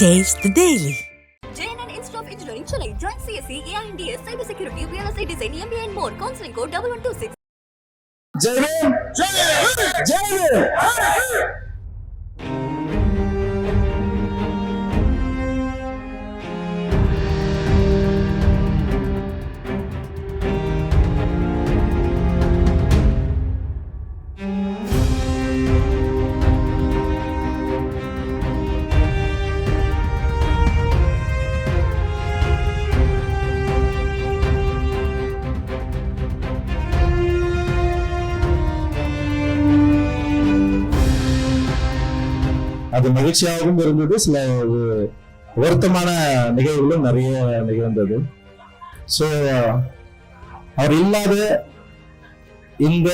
Taste the Daily. JNN Institute of Engineering, Chennai. Join CSE, AINDS, Cyber Security, Real Estate Design, MBA and more. Counseling code 1126. Jai Ram! Jai Ram! Jai Ram! அது மகிழ்ச்சியாகவும் இருந்தது. சில வருத்தமான நிகழ்வுகளும் நிறைய நிகழ்ந்தது. So அவர் இல்லாத இந்த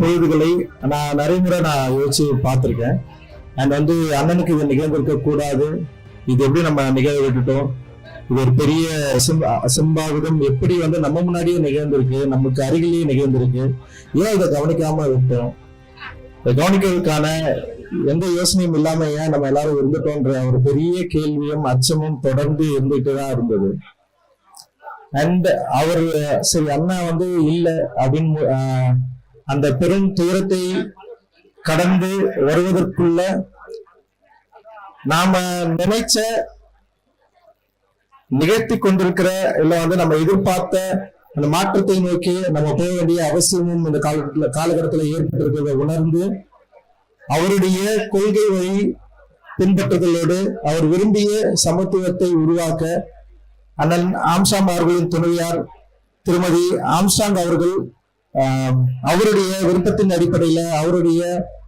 பொழுதுகளை நான் நிறைய முறை நான் யோசிச்சு பார்த்துருக்கேன். அண்ட் வந்து அண்ணனுக்கு இது நிகழ்ந்திருக்க கூடாது. இது எப்படி நம்ம நிகழ விட்டுட்டோம்? இது ஒரு பெரிய அசம்பாவிதம். எப்படி வந்து நம்ம முன்னாடியே நிகழ்ந்திருக்கு? நமக்கு அருகிலேயே நிகழ்ந்திருக்கு? ஏன் இதை கவனிக்காம விட்டோம்? கவனிக்கிறதுக்கான எந்த யோசனையும் இல்லாம ஏன் நம்ம எல்லாரும் இருந்துட்டோன்ற ஒரு பெரிய கேள்வியும் அச்சமும் தொடர்ந்து இருந்துட்டு தான் இருந்தது. அண்ட் அவர் சரி அண்ணா வந்து இல்ல அப்படின்னு ஆஹ், அந்த பெரும் துயரத்தை கடந்து வருவதற்குள்ள நாம நினைச்ச நிகழ்த்தி கொண்டிருக்கிற இல்ல வந்து நம்ம எதிர்பார்த்த அந்த மாற்றத்தை நோக்கி நம்ம போக வேண்டிய அவசியமும் இந்த காலகட்டத்துல காலகட்டத்துல ஏற்பட்டிருக்கிறத உணர்ந்து அவருடைய கொள்கை வழி பின்பற்றுதலோடு அவர் விரும்பிய சமத்துவத்தை உருவாக்க அண்ணன் ஆம்சாம் அவர்களின் துணைவியார் திருமதி ஆம்சாங் அவர்கள் ஆஹ், அவருடைய விருப்பத்தின் அடிப்படையில அவருடைய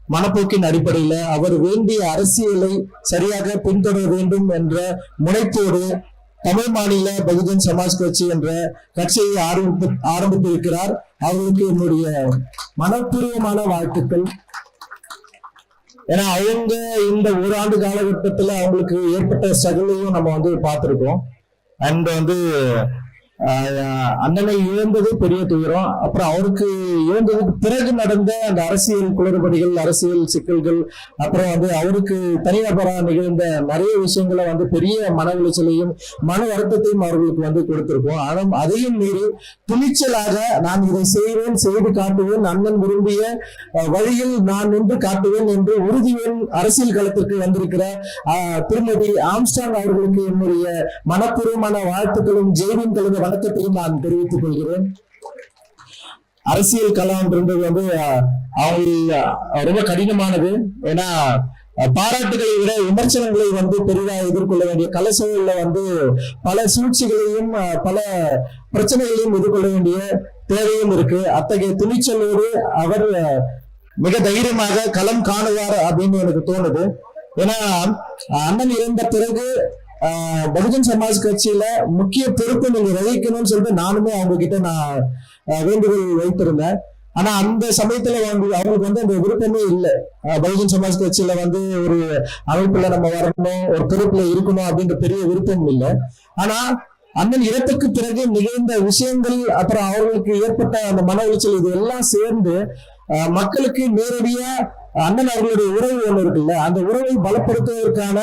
மனப்போக்கின் அடிப்படையில அவர் வேண்டிய அரசியலை சரியாக பின்தொடர வேண்டும் என்ற முனைப்போடு தமிழ் மாநில பகுஜன் சமாஜ் கட்சி என்ற கட்சியை ஆரம்பித்து ஆரம்பித்திருக்கிறார். அவர்களுக்கு என்னுடைய மனப்பூர்வமான வாழ்த்துக்கள். ஏன்னா அவங்க இந்த ஒரு ஆண்டு காலகட்டத்துல அவங்களுக்கு ஏற்பட்ட ஸ்ட்ரகிளையும் நம்ம வந்து பார்த்துருக்கோம். அண்ட் வந்து அண்ணனை இழந்தது பெரிய துயரம். அப்புறம் அவருக்கு இழந்ததுக்கு பிறகு நடந்த அந்த அரசியல் குளறுபடிகள் அரசியல் சிக்கல்கள் அப்புறம் வந்து அவருக்கு தனிநபராக நிகழ்ந்த நிறைய விஷயங்களை வந்து பெரிய மன உளைச்சலையும் மன வருத்தத்தையும் அவர்களுக்கு வந்து கொடுத்திருக்கோம் ஆனால் அதையும் மீறி துணிச்சலாக நான் இதை செய்வேன் செய்து காட்டுவேன் அண்ணன் விரும்பிய வழியில் நான் நின்று காட்டுவேன் என்று உறுதியுடன் அரசியல் களத்திற்கு வந்திருக்கிற திருமதி ஆம்ஸ்டாங் அவர்களுக்கு என்னுடைய மனப்பூர்வமான வாழ்த்துக்களும் ஜெய்வின் கலந்த வணக்கத்தையும் நான் தெரிவித்துக் கொள்கிறேன். அரசியல் களம்ன்றது வந்து அவங்க ரொம்ப கடினமானது. ஏன்னா பாராட்டுகளை விட விமர்சனங்களை வந்து பெரிதாக எதிர்கொள்ள வேண்டிய கள சூழல்ல வந்து பல சூழ்ச்சிகளையும் பல பிரச்சனைகளையும் எதிர்கொள்ள வேண்டிய தேவையும் இருக்கு. அத்தகைய துணிச்சலோடு அவர் மிக தைரியமாக களம் காணுவார் அப்படின்னு எனக்கு தோணுது. ஏன்னா அண்ணன் இறந்த பிறகு பகுஜன் சமாஜ் கட்சியில முக்கிய பொறுப்பு நீங்க வகிக்கணும்னு சொல்லிட்டு நானுமே அவங்க கிட்ட நான் வேண்டுகோள் வைத்திருந்தேன். ஆனா அந்த சமயத்துல வந்து அவங்களுக்கு வந்து அந்த விருப்பமே இல்லை. பகுஜன் சமாஜ் கட்சியில வந்து ஒரு அமைப்புல நம்ம வரணும் ஒரு பொறுப்புல இருக்கணும் அப்படின்ற பெரிய விருப்பம் இல்லை. ஆனா அண்ணன் இறப்புக்கு பிறகு நிகழ்ந்த விஷயங்கள் அப்புறம் அவர்களுக்கு ஏற்பட்ட அந்த மன உளைச்சல் இது எல்லாம் சேர்ந்து மக்களுக்கு நேரடியா அண்ணன் அவர்களுடைய உறவு ஒண்ணு இருக்குல்ல அந்த உறவை பலப்படுத்துவதற்கான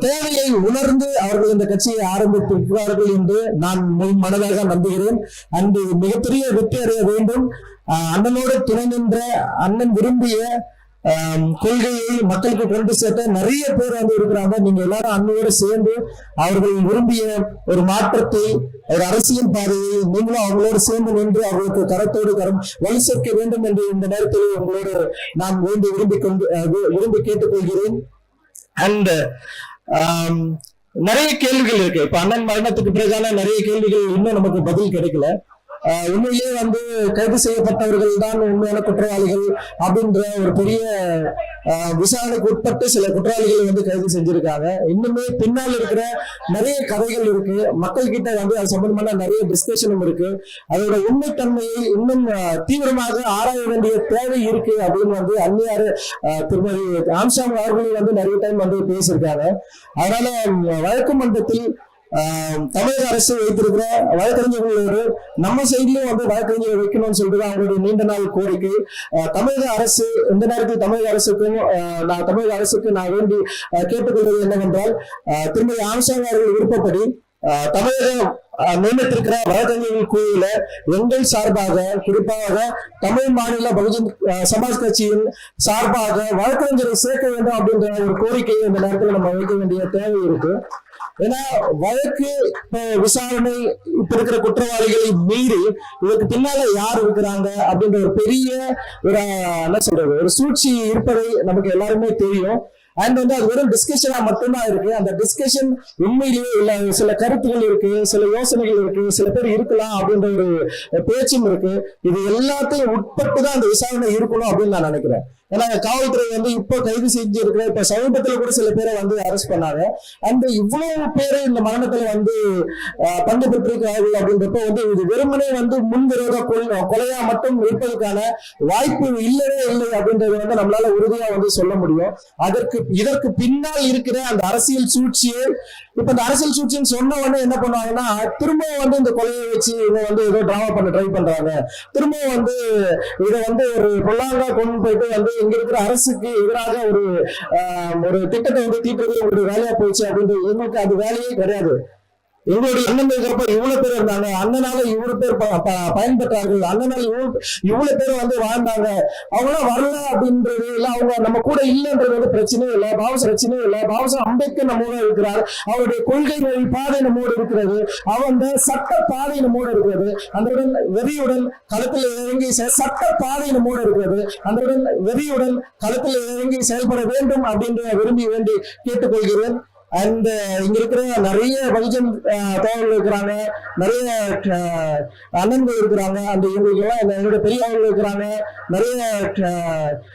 தேவையை உணர்ந்து அவர்கள் இந்த கட்சியை ஆரம்பித்திருக்கிறார்கள் என்று நான் மனதாக நம்புகிறேன். அன்று மிகப்பெரிய வெற்றி அடைய வேண்டும். ஆஹ், அண்ணனோடு துணை நின்ற அண்ணன் விரும்பிய கொள்கையை மக்களுக்கு கொண்டு சேர்த்த நிறைய பேர் வந்து இருக்கிறாங்க. நீங்க எல்லாரும் அண்மையோடு சேர்ந்து அவர்கள் விரும்பிய ஒரு மாற்றத்தை ஒரு அரசியல் பாதையை நீங்களும் அவங்களோடு சேர்ந்து நின்று அவர்களுக்கு கரத்தோடு கரம் வலு சேர்க்க வேண்டும் என்று இந்த நேரத்தில் உங்களோடு நான் வேண்டி விரும்பி கொண்டு விரும்பி கேட்டுக்கொள்கிறேன். அண்ட் um, நிறைய கேள்விகள் இருக்கு. இப்ப அண்ணன் மரணத்துக்கு பிறகான நிறைய கேள்விகள் இன்னும் நமக்கு பதில் கிடைக்கல. உண்மையிலேயே வந்து கைது செய்யப்பட்டவர்கள் தான் உண்மையான குற்றவாளிகள் அப்படின்ற ஒரு பெரிய விசாரணைக்கு உட்பட்டு சில குற்றவாளிகளை வந்து கைது செஞ்சிருக்காங்க. இன்னுமே பின்னால் இருக்கிற நிறைய கதைகள் இருக்கு. மக்கள் கிட்ட வந்து அது சம்பந்தமான நிறைய டிஸ்கஷனும் இருக்கு. அதோட உண்மைத்தன்மையை இன்னும் தீவிரமாக ஆராய வேண்டிய தேவை இருக்கு அப்படின்னு வந்து அந்நியாரு திருமதி ஆம்சாங் அவர்களும் வந்து நிறைய டைம் வந்து பேசியிருக்காங்க. அதனால வழக்கு மன்றத்தில் தமிழக அரசு வைத்திருக்கிற வழக்கறிஞர்களோடு நம்ம சைட்லயும் வந்து வழக்கறிஞர் வைக்கணும்னு சொல்லிட்டு அவங்களுடைய நீண்ட நாள் கோரிக்கை. தமிழக அரசு இந்த நேரத்தில் தமிழக அரசுக்கும் நான் தமிழக அரசுக்கு நான் வேண்டி கேட்டுக்கொள்வது என்னவென்றால் திருமதி ஆம்சாங் அவர்கள் விருப்பப்படி தமிழகம் ஆஹ் நியமித்திருக்கிற வழக்கறிஞர்கள் குழுவில எங்கள் சார்பாக குறிப்பாக தமிழ் மாநில பகுஜன் சமாஜ் கட்சியின் சார்பாக வழக்கறிஞரை சேர்க்க வேண்டும் அப்படின்ற ஒரு கோரிக்கையை இந்த நேரத்தில் நம்ம வைக்க வேண்டிய தேவை இருக்கு. ஏன்னா வழக்கு இப்போ விசாரணை இப்ப இருக்கிற குற்றவாளிகளை மீறி இதற்கு பின்னால யார் இருக்கிறாங்க அப்படின்ற ஒரு பெரிய ஒரு என்ன சொல்றது ஒரு சூழ்ச்சி இருப்பதை நமக்கு எல்லாருமே தெரியும். அண்ட் வந்து அது வெறும் டிஸ்கஷனா மட்டும்தான் இருக்கு. அந்த டிஸ்கஷன் உண்மையிலேயே இல்ல. சில கருத்துகள் இருக்கு. சில யோசனைகள் இருக்கு. சில பேர் இருக்கலாம் அப்படின்ற ஒரு பேச்சும் இருக்கு. இது எல்லாத்தையும் உட்பட்டு தான் அந்த விசாரணை இருக்கணும் அப்படின்னு நான் நினைக்கிறேன். ஏன்னா காவல்துறை வந்து இப்போ கைது செஞ்சிருக்கிற இப்ப சமீபத்துல கூட சில பேரை வந்து அரெஸ்ட் பண்ணாங்க. அண்ட் இவ்வளவு பேரு இந்த மரணத்துல வந்து பங்கு பெற்றிருக்கிறார்கள் அப்படின்றப்ப வந்து இது வெறுமனே வந்து முன்விரோத கொலையா மட்டும் இருப்பதற்கான வாய்ப்பு இல்லவே இல்லை அப்படின்றது வந்து நம்மளால உறுதியா வந்து சொல்ல முடியும். அதற்கு இதற்கு பின்னால் இருக்கிற அந்த அரசியல் சூழ்ச்சியை இப்ப இந்த அரசியல் சூழ்ச்சின்னு சொன்ன உடனே என்ன பண்ணுவாங்கன்னா திரும்பவும் வந்து இந்த கொலையை வச்சு இவங்க வந்து ஏதோ டிராமா பண்ண ட்ரை பண்றாங்க. திரும்பவும் வந்து இதை வந்து ஒரு பொல்லாங்கா கொண்டு போயிட்டு வந்து இங்க இருக்கிற அரசுக்கு எதிராக ஒரு ஒரு திட்டத்தை வந்து தீட்டுறது ஒரு வேலையா போயிடுச்சு அப்படின்றது எங்களுக்கு அது வேலையே கிடையாது. எங்களுடைய அண்ணன் இருக்கிறப்ப இவ்வளவு பேர் இருந்தாங்க. அண்ணனால இவ்வளவு பேர் ப- ப- பயன்பெற்றார்கள். அண்ணனால இவ்வளவு இவ்வளவு பேர் வந்து வாழ்ந்தாங்க. அவங்களாம் வரல அப்படின்றது இல்ல. அவங்க நம்ம கூட இல்லைன்றது வந்து பிரச்சனையும் இல்லை. பாவச பிரச்சனையும் இல்லை. பாவச அம்பேத்கர் நம்மோட இருக்கிறார். அவருடைய கொள்கை வழி பாதை நம்மோடு இருக்கிறது. அவன் சட்ட பாதை நம்மோடு இருக்கிறது. அந்தவுடன் வெறியுடன் களத்தில் இறங்கி செ- சட்ட பாதை நம்மோடு இருக்கிறது. அந்தவுடன் வெறியுடன் களத்தில் இறங்கி செயல்பட வேண்டும் அப்படின்ற விரும்பி வேண்டி கேட்டுக்கொள்கிறேன். அண்ட் uh, இங்க இருக்கிற நிறைய பகுஜன் uh, தோழர்கள் இருக்கிறாங்க. நிறைய uh, அண்ணன்கள் இருக்கிறாங்க. அந்த இவங்களுக்கு எல்லாம் என்னோட பெரியவர்கள் இருக்கிறாங்க. நிறைய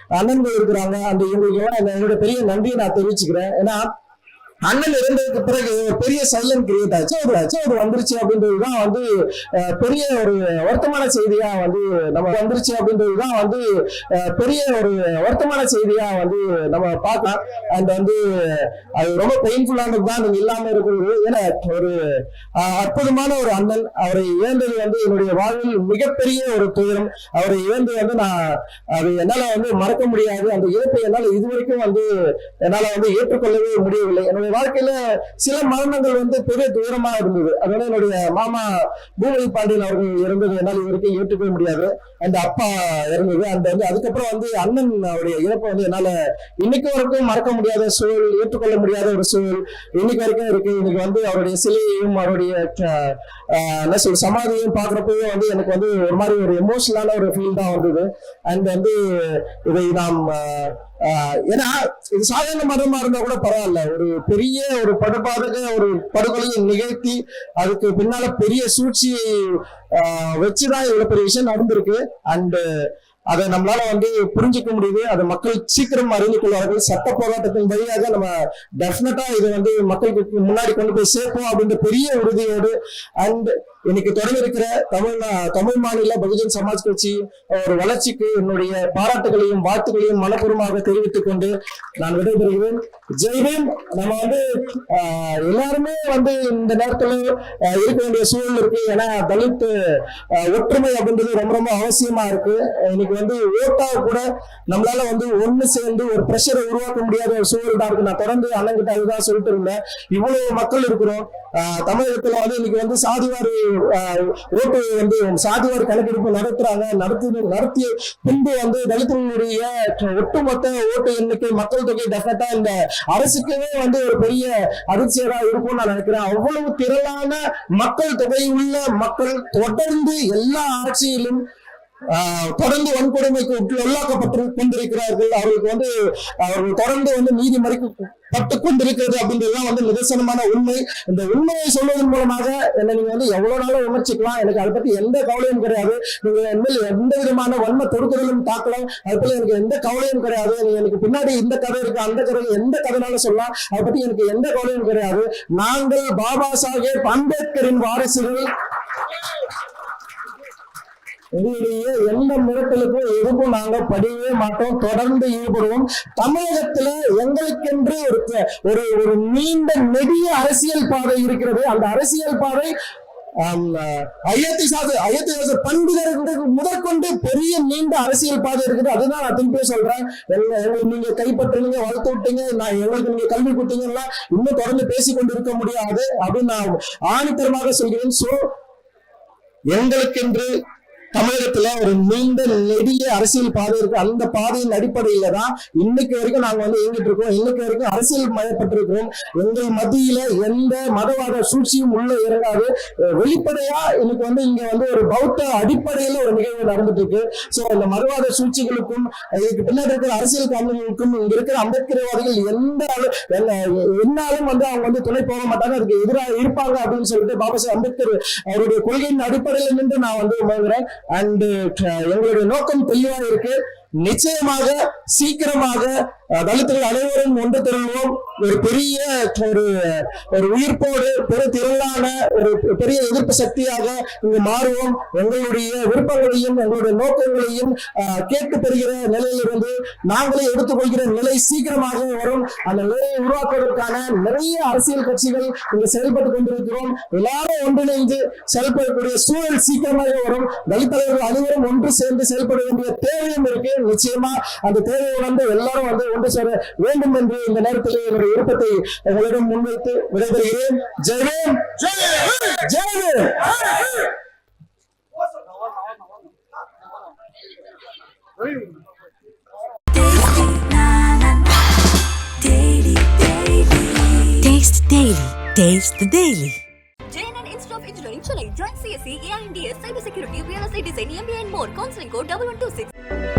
அண்ணன்கள் இருக்கிறாங்க. அந்த இவங்களுக்கு எல்லாம் என்னோட பெரிய நன்றியை நான் தெரிவிச்சுக்கிறேன். ஏன்னா அண்ணன் இறந்ததுக்கு பிறகு பெரிய சைலண்ட் கிரியேட் ஆச்சு. ஒரு அச்சோடு வந்துருச்சு அப்படின்றதுதான் வந்து பெரிய ஒரு வருத்தமான செய்தியா வந்து நம்ம வந்துருச்சு அப்படின்றதுதான் வந்து பெரிய ஒரு வருத்தமான செய்தியா வந்து நம்ம பார்க்கலாம். அண்ட் வந்து அது ரொம்ப பெயின்ஃபுல்லானது தான் நீங்க இல்லாம இருக்கிறது. ஏன்னா ஒரு அற்புதமான ஒரு அண்ணன். அவரை இழந்தது வந்து என்னுடைய வாழ்வில் மிகப்பெரிய ஒரு துயரம். அவரை இழந்து வந்து நான் அது என்னால வந்து மறக்க முடியாது. அந்த இழப்பை என்னால இதுவரைக்கும் வந்து என்னால வந்து ஏற்றுக்கொள்ளவே முடியவில்லை. என்னுடைய வாழ்க்கையில சில மரணங்கள் வந்து பெரிய துயரமா இருந்தது. அதனால என்னுடைய மாமா பூமதி பாண்டியன் அவர்கள் இறந்தது. என்னால் இவருக்கும் ஏற்றுக்கவே முடியாது. அந்த அப்பா இறந்தது. அந்த வந்து அதுக்கப்புறம் வந்து அண்ணன் அவருடைய இறப்பை வந்து என்னால இன்னைக்கு வரைக்கும் மறக்க முடியாத சூழல் ஏற்றுக்கொள்ள முடியாத ஒரு சூழல் இன்னைக்கு வரைக்கும் இருக்கு. இன்னைக்கு வந்து அவருடைய சிலையையும் அவருடைய என்ன சொல் சமாதியையும் பாக்குறப்பவே வந்து எனக்கு வந்து ஒரு மாதிரி ஒரு எமோஷனலான ஒரு ஃபீல் தான் வந்தது. அண்ட் வந்து இதை நாம் ஏன்னா இது சாதாரண மதமா இருந்தா கூட பரவாயில்ல. ஒரு பெரிய ஒரு படுபாதக ஒரு படுகொலையை நிகழ்த்தி அதுக்கு பின்னால பெரிய சூழ்ச்சியை வச்சுதான் இவ்வளவு பெரிய விஷயம் நடந்திருக்கு. அண்ட் அதை நம்மளால வந்து புரிஞ்சுக்க முடியுது. அதை மக்கள் சீக்கிரம் அறிந்து கொள்வார்கள் சட்ட போராட்டத்தின் வழியாக நம்ம டெஃபினட்டா இதை வந்து மக்களுக்கு முன்னாடி கொண்டு போய் சேர்ப்போம் அப்படின்ற பெரிய உறுதியோடு. அண்ட் இன்னைக்கு தொடங்கி இருக்கிற தமிழ் தமிழ் மாநில பகுஜன் சமாஜ் கட்சி ஒரு வளர்ச்சிக்கு என்னுடைய பாராட்டுகளையும் வாழ்த்துக்களையும் மனப்பூர்வமாக தெரிவித்துக் கொண்டு நான் விடைபெறுகிறேன். ஜெய்பீம் நம்ம வந்து எல்லாருமே வந்து இந்த நேரத்துல இருக்க வேண்டிய சூழல் இருக்கு. ஏன்னா தலித் ஒற்றுமை அப்படின்றது ரொம்ப ரொம்ப அவசியமா இருக்கு. இன்னைக்கு வந்து ஓட்டா கூட நம்மளால வந்து ஒண்ணு சேர்ந்து ஒரு பிரஷரை உருவாக்க முடியாத ஒரு சூழல் தான் இருக்கு. நான் தொடர்ந்து அண்ணன்கிட்ட அதுதான் சொல்லிட்டு இருந்தேன். இவ்வளவு மக்கள் இருக்கிறோம். தமிழகத்துல வந்து இன்னைக்கு வந்து சாதிவாரி ஓட்டு வந்து சாதிவாரி கணக்கெடுப்பு நடத்துறாங்க நடத்தி நடத்திய பின்பு வந்து தலித்தினுடைய ஒட்டுமொத்த ஓட்டு எண்ணிக்கை மக்கள் தொகை டெஃபினட்டா இந்த அரசுக்குமே வந்து ஒரு பெரிய அதிர்ச்சியா இருக்கும்னு நான் நினைக்கிறேன். அவ்வளவு திரளான மக்கள் தொகை உள்ள மக்கள் தொடர்ந்து எல்லா ஆட்சியிலும் தொடர்ந்து வன்கொடுமைக்கு உட்ல- உள்ளாக்கப்பட்டு கொண்டிருக்கிறார்கள். அவர்களுக்கு வந்து அவர்கள் தொடர்ந்து வந்து நீதி மறிக்கப்பட்டு கொண்டிருக்கிறது அப்படின்றதுதான் வந்து நிதர்சனமான உண்மை. இந்த உண்மையை சொல்வதன் மூலமாக என்னை நீங்க வந்து எவ்வளவு நாளும் விமர்சிக்கலாம். எனக்கு அதை பத்தி எந்த கவலையும் கிடையாது. நீங்க என்மேல் எந்த விதமான வன்ம தொடுக்கலும் தாக்கலாம். அதை பத்தி எனக்கு எந்த கவலையும் கிடையாது. நீங்க எனக்கு பின்னாடி இந்த கதை இருக்கு அந்த கதை எந்த கதைனாலும் சொல்லலாம். அதை பத்தி எனக்கு எந்த கவலையும் கிடையாது. நாங்கள் பாபா சாஹேப் அம்பேத்கரின் வாரிசுகள். உங்களுடைய எந்த மிரட்டலுக்கும் எதுக்கும் நாங்க படியவே மாட்டோம் தொடர்ந்து ஈடுபடுவோம். தமிழகத்துல எங்களுக்கென்று ஒரு ஒரு ஒரு நீண்ட நெடிய அரசியல் பாதை இருக்கிறது. அந்த அரசியல் பாதை ஐயத்தி சாது ஐயத்தி சாது பண்டிதர்கள் முதற்கொண்டு பெரிய நீண்ட அரசியல் பாதை இருக்குது. அதுதான் நான் திருப்பியே சொல்றேன். எங்க- நீங்க கைப்பற்றுனீங்க வளர்த்து விட்டீங்க நான் எங்களுக்கு நீங்க கல்வி கொடுத்தீங்கன்னா இன்னும் தொடர்ந்து பேசி கொண்டு இருக்க முடியாது. அப்படின்னு நான் ஆணித்தரமாக சொல்கிறேன். சோ எங்களுக்கென்று தமிழகத்துல ஒரு நீண்ட நெடிய அரசியல் பாதை இருக்கு. அந்த பாதையின் அடிப்படையில தான் இன்னைக்கு வரைக்கும் நாங்க வந்து இயங்கிட்டு இருக்கோம். இன்னைக்கு வரைக்கும் அரசியல் மயப்பட்டிருக்கிறோம். எங்கள் மத்தியில எந்த மதவாத சூழ்ச்சியும் உள்ள இறங்காது. வெளிப்படையா எனக்கு வந்து இங்க வந்து ஒரு பௌத்த அடிப்படையில ஒரு நிகழ்வு நடந்துட்டு இருக்கு. சோ இந்த மதவாத சூழ்ச்சிகளுக்கும் இதுக்கு பின்னாடி இருக்கிற அரசியல் காரணங்களுக்கும் இங்க இருக்கிற அம்பேத்கர்வாதிகள் எந்த அளவு- என்ன- என்னாலும் வந்து அவங்க வந்து துணை போக மாட்டாங்க. அதுக்கு எதிராக இருப்பாங்க அப்படின்னு சொல்லிட்டு பாபா சாஹ் அம்பேத்கர் அவருடைய கொள்கையின் அடிப்படையில் நின்று நான் வந்து உணர்கிறேன். அண்ட் uh, எங்களுடைய நோக்கம் தெளிவாக இருக்கு. நிச்சயமாக சீக்கிரமாக தலித்துகள் அனைவரும் ஒன்று திரள்வோம். ஒரு பெரிய ஒரு ஒரு உயிர்ப்போடு பெரு திரளான ஒரு பெரிய எதிர்ப்பு சக்தியாக இங்கு மாறுவோம். எங்களுடைய விருப்பங்களையும் எங்களுடைய நோக்கங்களையும் கேட்டு பெறுகிற நிலையிலிருந்து நாங்களே எடுத்துக்கொள்கிற நிலை சீக்கிரமாக வரும். அந்த நிலையை உருவாக்குவதற்கான நிறைய அரசியல் கட்சிகள் இங்கு செயல்பட்டு கொண்டிருக்கிறோம். எல்லாரும் ஒன்றிணைந்து செயல்படக்கூடிய சூழல் சீக்கிரமாக வரும். தலித் தலைவர்கள் அனைவரும் ஒன்று சேர்ந்து செயல்பட வேண்டிய தேவையும் இருக்கு. நிச்சயமா அந்த தேவையை உணர்ந்து எல்லாரும் வந்து ஒன்று சேர வேண்டும் என்று இந்த நேரத்தில் என்னுடைய விருப்பத்தை உங்களிடம் முன்வைத்து விடைபெறுகிறேன் Taste Daily. Taste the Daily. JNN Institute of Engineering, Chennai. Join CSE, AINDS, Cybersecurity, Real Estate Design, MBA and more. Counseling code 1126.